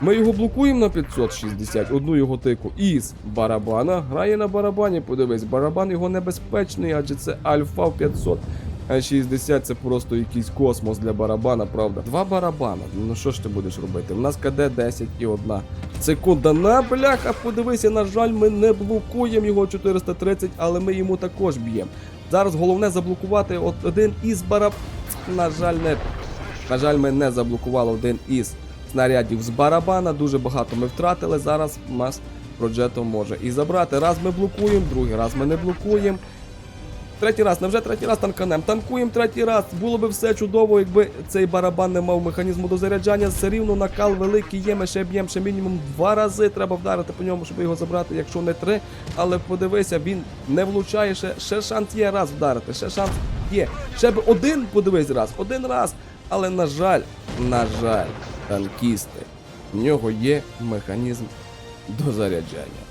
Ми його блокуємо на 560, одну його тику із барабана. Грає на барабані, подивись, барабан його небезпечний, адже це альфа в 500. А 60 це просто якийсь космос для барабана, правда. Два барабана. Ну що ж ти будеш робити? У нас КД 10 і одна. Секунда на бляха, подивися, на жаль, ми не блокуємо його 430, але ми йому також б'ємо. Зараз головне заблокувати от один із бараб. На жаль, не. На жаль, ми не заблокували один із снарядів з барабана. Дуже багато ми втратили. Зараз нас Проджето може і забрати. Раз ми блокуємо, другий раз ми не блокуємо. Третій раз, невже третій раз танканем? Танкуємо третій раз. Було би все чудово, якби цей барабан не мав механізму дозаряджання. Все рівно накал великий є. Ми ще б'ємо ще мінімум два рази. Треба вдарити по ньому, щоб його забрати, якщо не три. Але подивися, він не влучає. Ще, ще шанс є раз вдарити. Ще шанс є. Ще б один подивись раз, один раз. Але на жаль, на жаль, танкісти. В нього є механізм дозаряджання.